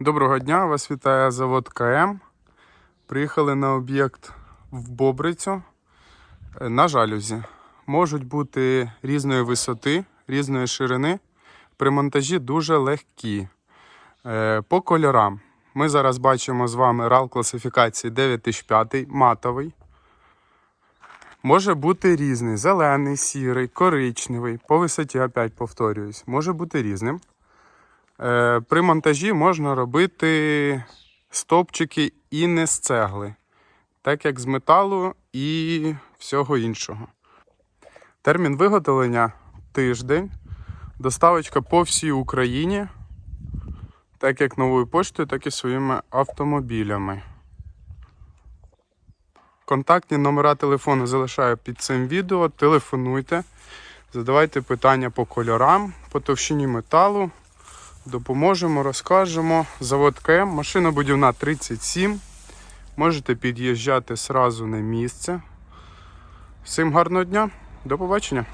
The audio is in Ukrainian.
Доброго дня, вас вітає завод КМ. Приїхали на об'єкт в Бобрицю е, на жалюзі. Можуть бути різної висоти, різної ширини. При монтажі дуже легкі. Е, По кольорам. Ми зараз бачимо з вами RAL класифікації 9005 матовий. Може бути різний: зелений, сірий, коричневий. По висоті, опять повторююсь, може бути різним. Е, При монтажі можна робити стовпчики і не з цегли, так як з металу і всього іншого. Термін виготовлення тиждень. Доставочка по всій Україні, так як новою поштою, так і своїми автомобілями. Контактні номера телефону залишаю під цим відео. Телефонуйте, задавайте питання по кольорам, по товщині металу. Допоможемо, розкажемо. Завод КМ, машина будівна 37. Можете під'їжджати сразу на місце. Всім гарного дня, до побачення!